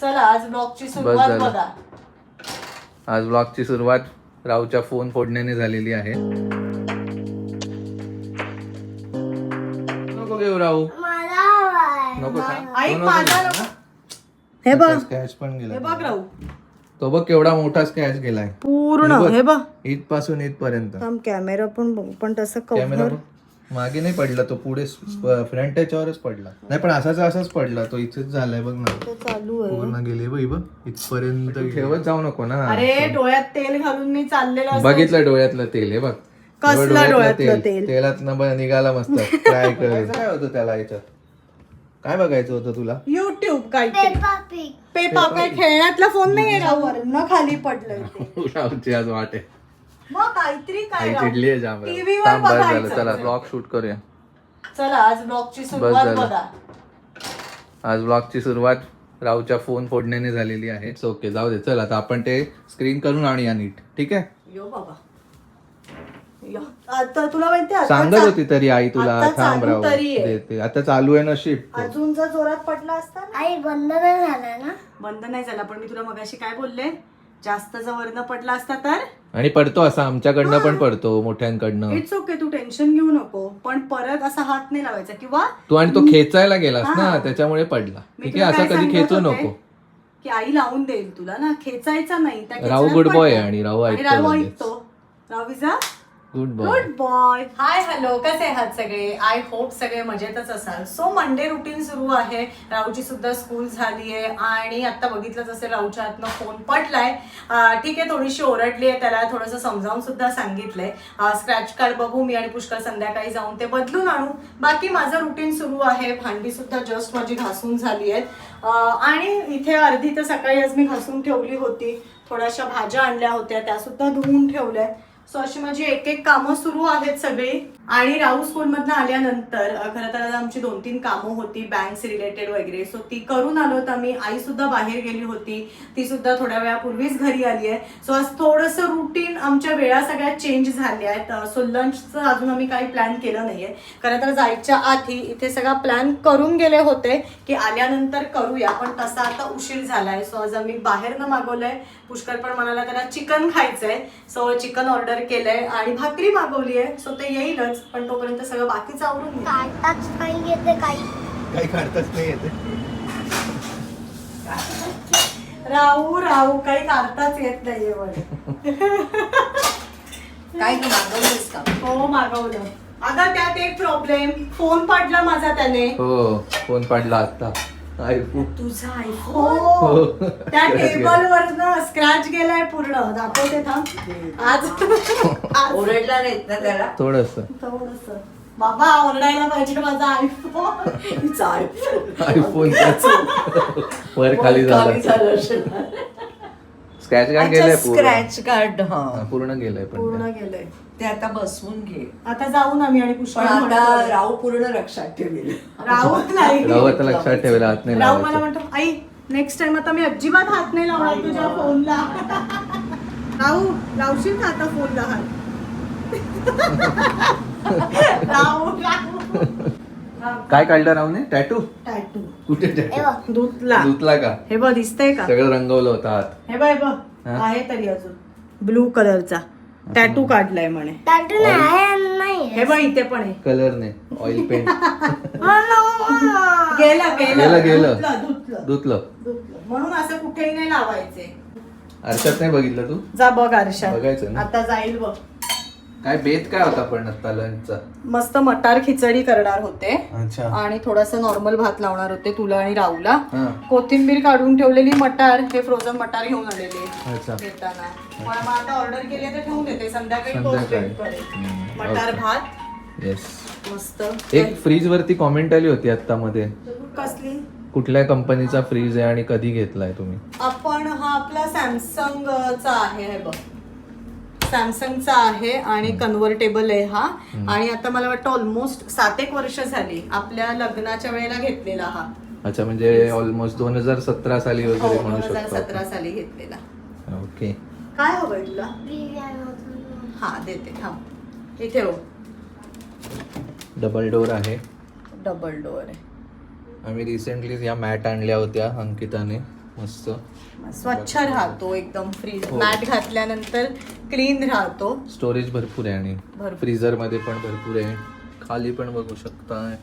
चला आज ब्लॉगची सुरुवात झालं. बघा. आज ब्लॉगची सुरुवात राहूच्या फोन फोडण्याने झालेली आहे. नको घेऊ राहू. नको आई माझा नको. हे? बघ. स्कॅच पण हे गेला बघ राहू. तो बघ केवढा मोठा स्कॅच गेलाय. पूर्ण. हे बघ. हे बघ. इथपासून इथ पर्यंत थांब कॅमेरा पण बघ. पण तसं कॅमेरा कव्हर बघ. मागे नाही पडला तो पुढे फ्रंट याच्यावरच पडला. नाही पण असाच असाच पडला. तो इथेच झालाय बघ ना. चालू आहे. पूर्ण गेली बघ ही बघ इथपर्यंत ठेवत जाऊ नको ना. अरे डोळ्यात तेल घालून मी चाललेलं असं बघितलं डोळ्यातलं तेल हे बघ. कसलं डोळ्यातलं तेल? तेलात निघाला मस्त. ट्राय कर काय होतं त्याला याच्यात? काय बघायचं होतं तुला? युट्यूब काहीतरी. पेपा काय खेळण्यातला फोन नाही आहे न खाली ते. राहूची आज वाट आहे. मग काहीतरी काय आई. चिडली आहे जाम TV वर थांब बस झालं. बघायचं. चला ब्लॉग शूट करूया. चला आज ब्लॉगची सुरुवात झालं. बघा. आज ब्लॉगची सुरुवात राहूच्या फोन फोडण्याने झालेली आहे. ओके जाऊ दे. चल आता आपण ते स्क्रीन करून आणूया नीट. ठीक आहे? यो बाबा. यो. आता तुला माहिती आहे, आता सांगत चा- होती तरी आई तुला. आता थांब चालू राहू तरी आहे. देते. आता चालू आहे नशीब अजून जर जोरात पडला असता ना? आई बंद नाही झाला ना? बंद नाही झाला पण मी तुला मगाशी काय बोलले? जास्त जर वरनं पडला असता तर? आणि पडतो असा आमच्याकडनं पण पडतो मोठ्यांकडनं इट्स ओके तू टेन्शन घेऊ नको पण परत असा हात नाही लावायचा किंवा तू आणि तो खेचायला गेलास ना त्याच्यामुळे पडला ठीक आहे असा कधी खेचू? नको की आई लावून देईल तुला ना खेचायचा नाही राहू पडतो. आहे आणि राहू. ऐकतो Rahu is a good boy good boy hi hello कसे आहात सगळे? आय होप सगळे मजेतच असाल. सो मंडे रुटीन सुरू आहे. राहूची सुद्धा स्कूल झाली आहे. आणि आता बघितलंच असेल राहूच्या हातनं फोन पडलाय. ठीक आहे थोडीशी ओरडली आहे त्याला थोडंसं समजावून सुद्धा सांगितलंय. स्क्रॅच कार्ड बघू मी आणि पुष्कळ संध्याकाळी जाऊन ते बदलून आणू. बाकी माझं रुटीन सुरू आहे. भांडी सुद्धा जस्ट माझी घासून झाली आहेत. आणि इथे अर्धी तर सकाळी आज मी घासून ठेवली होती. थोड्याशा भाज्या आणल्या होत्या त्या सुद्धा धुवून ठेवल्या सो अशी माझी एक एक कामं सुरू आहेत सगळी. आणि राहू स्कूलमधनं आल्यानंतर खरं तर आमची दोन तीन कामं होती बँक्स रिलेटेड वगैरे. सो ती करून आलो तर मी आई सुद्धा बाहेर गेली होती. ती सुद्धा थोड्या वेळापूर्वीच घरी आली आहे. सो आज थोडंसं रुटीन आमच्या वेळा सगळ्या चेंज झाल्या आहेत. सो लंचचं अजून आम्ही काही प्लॅन केलं नाहीये. खरं तर जायच्या आधी इथे सगळा प्लॅन करून गेले होते की आल्यानंतर करूया पण तसा आता उशीर झालाय. सो आज आम्ही बाहेरनं मागवलंय. पुष्कळ पण म्हणाला त्याला चिकन खायचंय. सो चिकन ऑर्डर केलंय आणि भाकरी मागवली आहे. सो ते येईलच पण तोपर्यंत सगळं बाकीचं आवरून. काटाच काही येते काही. काही काढताच नाही येते. राहू राहू काही काढताच येत नाहीये. काय तू मागवलीस का? हो मागवलं. अगं त्यात एक प्रॉब्लेम फोन पडला माझा त्याने. हो फोन पडला आता. आयफोन तुझा हो. त्या टेबल वरनं स्क्रॅच गेलाय पूर्ण. दाखवते थांब. आज आज ओरडला नाहीत ना त्याला? थोडस. थोडंसं. बाबा ओरडायला पाहिजे माझा आयफोन तिचा आयफोन वर खाली झाला. स्क्रॅच कार्ड गेलाय पूर्ण. स्क्रॅच कार्ड हा. पूर्ण गेलाय पण पूर्ण ते. गेलंय. ते आता बसवून घे. आता जाऊन आम्ही आणि पण पुष्कळ आता म्हणतो. राहू पूर्ण लक्षात ठेवेल. राहू नाही. राहू आता लक्षात ठेवला हात नाही राहू मला लावायचं म्हणतो आई नेक्स्ट टाइम आता मी अजिबात हात नाही लावणार तुझ्या फोनला. राहू लावशील का आता फोनला हात? राहू राहू. काय काढलं राहूने टॅटू टॅटू कुठे टॅटू बघ धुतला. धुतला का? हे बघ दिसतंय का? सगळं रंगवलं होतं हात हे बघ हे बघ. हा? आहे तरी अजून. ब्लू कलरचा टॅटू काढलाय म्हणे. टाटू नाही आहे नाही. हे बघ इथे पण आहे. कलरने ऑइल पेंट गेलं. गेलं, गेलं. धुतलं धुतलं. धुतलं. धुतलं. म्हणून असं कुठेही नाही लावायचे. आरशात नाही बघितलं तू? जा बघ आरशात. बघायचं ना. आता जाईल बघ. काय बेत काय होता पण आता लंचचा मस्त मटार खिचडी करणार होते. अच्छा. आणि थोडासा नॉर्मल भात लावणार होते तुला आणि राहूला. हा. कोथिंबीर काढून ठेवलेली मटार हे फ्रोझन मटार घेऊन आलेले अच्छा. मग आता ऑर्डर केले तर ठेवून देते संध्याकाळी पोस्ट संध्याकाळी. भेट करेल. हम्म, मटार. भात. येस मस्त. एक फ्रीज वरती कॉमेंट आली होती आता मध्ये कसली? कुठल्या कंपनीचा फ्रीज आहे आणि कधी घेतलाय तुम्ही? आपण हा आपला सॅमसंगचा आहे हे बघ. सॅमसंगचा आहे आणि कन्व्हर्टेबल आहे हा. आणि आता मला वाटतं ऑलमोस्ट सात एक वर्ष झाली आपल्या लग्नाच्या वेळेला घेतलेला हा. अच्छा म्हणजे ऑलमोस्ट दोन हजार सतरा साली हो वगैरे दोन म्हणू हजार शकतो सतरा साली घेतलेला. ओके. काय हवंय तुला? हा देते थांब इथे हो डबल डोर आहे. डबल डोअर आहे. आम्ही रिसेंटली या मॅट आणल्या होत्या अंकिताने. मस्त. स्वच्छ राहतो एकदम फ्रीज हो. मॅट घातल्यानंतर क्लीन राहतो. स्टोरेज भरपूर आहे आणि भरपूर. फ्रीझरमध्ये पण भरपूर आहे. खाली पण बघू शकता.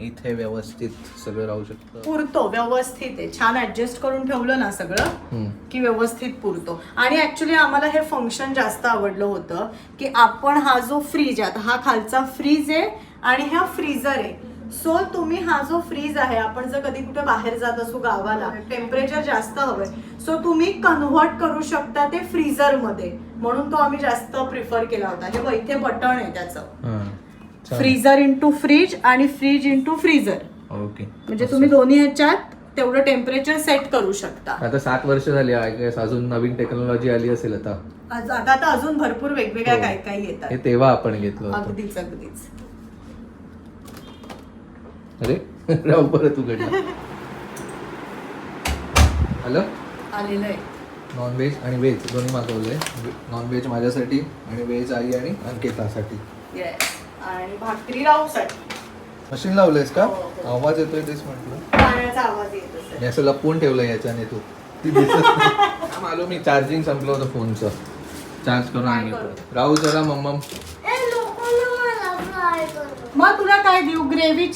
इथे व्यवस्थित सगळं राहू शकतं. पुरतो व्यवस्थित आहे. छान ऍडजस्ट करून ठेवलं ना सगळं हम्म. की व्यवस्थित पुरतो. आणि ऍक्च्युली आम्हाला हे फंक्शन जास्त आवडलं होतं की आपण हा जो फ्रीज आहे आता हा खालचा फ्रीज आहे आणि हा फ्रीजर आहे. सो तुम्ही हा जो फ्रीज आहे आपण जर कधी कुठे बाहेर जात असू गावाला टेम्परेचर जास्त हवंय. सो तुम्ही कन्व्हर्ट करू शकता ते फ्रीजरमध्ये म्हणून तो आम्ही जास्त प्रिफर केला होता. हे बघ, इथे बटन आहे त्याचं. हा. फ्रीजर इंटू फ्रीज आणि फ्रीज इंटू फ्रीजर ओके. म्हणजे तुम्ही दोन्ही ह्याच्यात तेवढं टेम्परेचर सेट करू शकता. आता सात वर्ष झाली आय गेस अजून नवीन टेक्नॉलॉजी आली असेल आता. आज- आता आता अजून भरपूर वेगवेगळ्या हो. काय काय येतात. हे तेव्हा आपण घेतलं अगदीच अगदीच. अरे राहू परत उघडला. हॅलो? आलेलं आहे. नॉनव्हेज आणि व्हेज दोन्ही मागवलंय. नॉनव्हेज माझ्यासाठी आणि व्हेज आई आणि अंकितासाठी. आणि भाकरी राहूसाठी मशीन लावलंयस का? हो, हो. आवाज येतोय तेच म्हटलं. पाण्याचा आवाज येत असेल. मी असं लपवून ठेवलं याच्याने तू. ती दिसत नाही. आलो मी. चार्जिंग संपलं होतं फोनचं चार्ज करून काय आणि करू? राहू जरा मम्मम ए लोकांना मला फ्राय करू मग तुला काय देऊ? ग्रेव्ही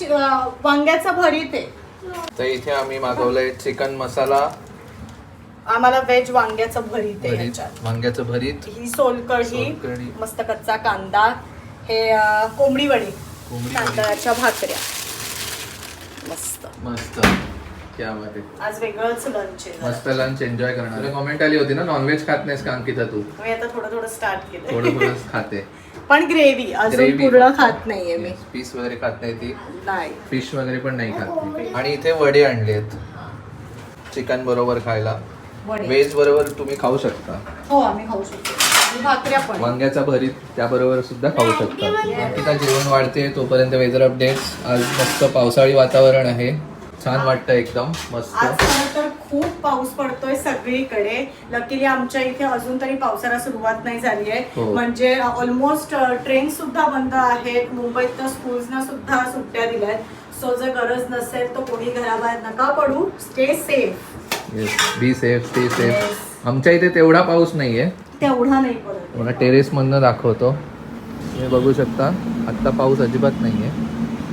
वांग्याचं भरीत आहे. तर इथे आम्ही मागवलंय चिकन मसाला. आम्हाला व्हेज वांग्याचं भरीत आहे वांग्याचं भरीत. ही सोलकढी. मस्त कच्चा कांदा हे कोंबडी वडी. तांदळाच्या भाकऱ्या. मस्त. मस्त. क्या बात आहे. आज वेगळंच लंच. मस्त लंच एन्जॉय करणार कमेंट आली होती ना? नॉनव्हेज खात नाहीस का अंकिता तू? मी आता थोडं थोडं स्टार्ट केलं थोडं थोडं खाते. पण ग्रेव्ही अजून Gravy. पूर्ण खात नाहीये मी. पीस वगैरे खात नाही ती. नाही. फिश वगैरे पण नाही खात ती. आणि इथे वडे आणलेत चिकन बरोबर खायला. वडे. व्हेज बरोबर तुम्ही खाऊ शकता. हो आम्ही खाऊ शकतो. आणि भाकऱ्या पण. वांग्याचा भरीत त्याबरोबर सुद्धा खाऊ शकता. अंकिता जेवण वाढते तोपर्यंत वेदर अपडेट्स आज मस्त पावसाळी वातावरण आहे. छान वाटतं एकदम आज मस्त खरं तर खूप पाऊस पडतोय सगळीकडे. लकीली आमच्या इथे अजून तरी पावसाला सुरुवात नाही झाली आहे. हो. म्हणजे ऑलमोस्ट ट्रेन सुद्धा बंद आहेत. मुंबईत तर स्कूल्सना सुद्धा सुट्ट्या दिल्यात. सो जर गरज नसेल तर कोणी घराबाहेर नका पडू. Stay safe be safe stay Yes. Safe आमच्या इथे तेवढा पाऊस नाहीये. तेवढा नाही पडत. मला टेरेस मधनं दाखवतो. तुम्ही बघू शकता आत्ता पाऊस अजिबात नाहीये.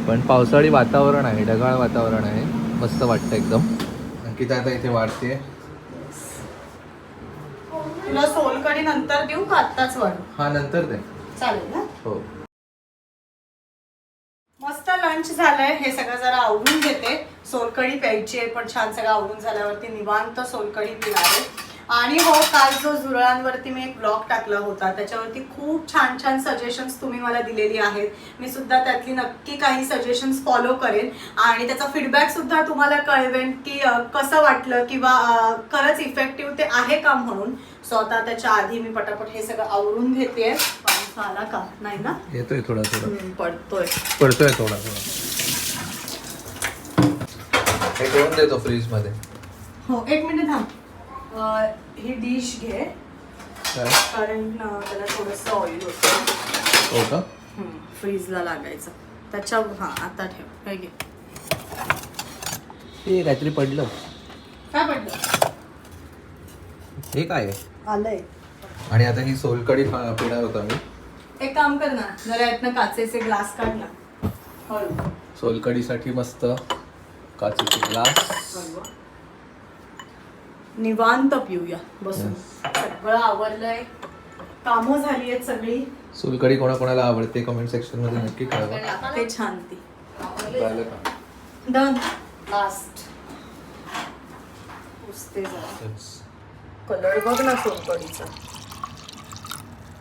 पण पावसाळी वातावरण आहे ढगाळ वातावरण आहे. मस्त वाटतं एकदम. अंकिता आता इथे वाढते. तुला सोलकडी नंतर देऊ का आत्ताच वाढू? हा नंतर दे. चालेल ना? हो. मस्त लंच झालंय. हे सगळं जरा आवरून घेते. सोलकढी प्यायची आहे पण छान सगळं आवरून झाल्यावरती निवांत सोलकढी पिणार आहे. आणि हो काल जो जुरळांवरती मी एक ब्लॉग टाकला होता त्याच्यावरती खूप छान छान सजेशन्स तुम्ही मला दिलेली आहेत. मी सुद्धा त्यातली नक्की काही सजेशन्स फॉलो करेन. आणि त्याचा फीडबॅक सुद्धा तुम्हाला कळवेन की कसं वाटलं किंवा खरंच इफेक्टिव्ह ते आहे का म्हणून. सो आता त्याच्या आधी मी पटापट हे सगळं आवरून घेते. पाऊस आला का? नाही ना? येतोय थोडा थोडा. पडतोय. पडतोय थोडा थोडा. हे ठेवून देतो फ्रीजमध्ये. हो एक मिनिट थांब. ही डिश घे. काय? कारण त्याला थोडंसं ऑइल होतं. हो का? फ्रीजला लागायचं. त्याच्या हा आता ठेव. हे घे. ते काहीतरी पडलं. काय पडलं? हे काय? आहे आलंय. आणि आता ही सोलकडी पिणार होता मी एक काम कर ना जरा यातनं काचेचे ग्लास काढ ना. हळू. सोलकडीसाठी मस्त काचेचे ग्लास. हळू. निवांत पिऊया बसून. सगळं आवरलंय. कामं झाली आहेत सगळी सोलकडी कोणाकोणाला आवडते कमेंट सेक्शनमध्ये नक्की कळवा. ते छान ती. झालं का? डन लास्ट पुसते जरा. कलर बघ ना सोलकडीचा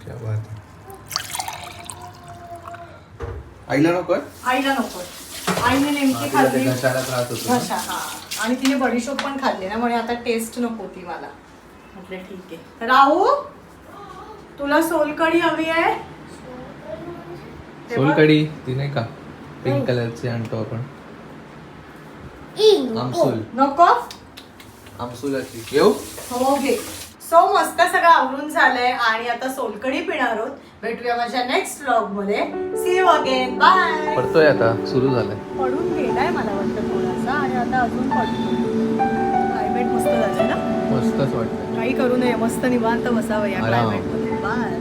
क्या बात है. आईला नको? आईला नको. आईने नेमकी खाल्ली. घशाला त्रास होतो ना? घशा हा. आणि तिने बडीशोप पण खाल्ली ना म्हणे आता टेस्ट नको ती मला. म्हटलं ठीक आहे. राहू तुला सोलकढी हवी आहे. सोलकडी ती नाही का? पिंक कलरची आणतो आपण. आमसूल. नको? आमसुलाची. येऊ हो घे. सो मस्त सगळं आवरून झालंय आणि आता सोलकढी पिणार आहोत. भेटूया माझ्या नेक्स्ट व्लॉगमध्ये. सी यू अगेन बाय पडतोय आता. सुरू झालंय. पडून गेलाय मला वाटतं असा आणि आता अजून क्लायमेट मस्त झालं ना? मस्तच वाटतं काही करू नये मस्त निवांत बसावं या क्लायमेट क्लायमेटमध्ये बाय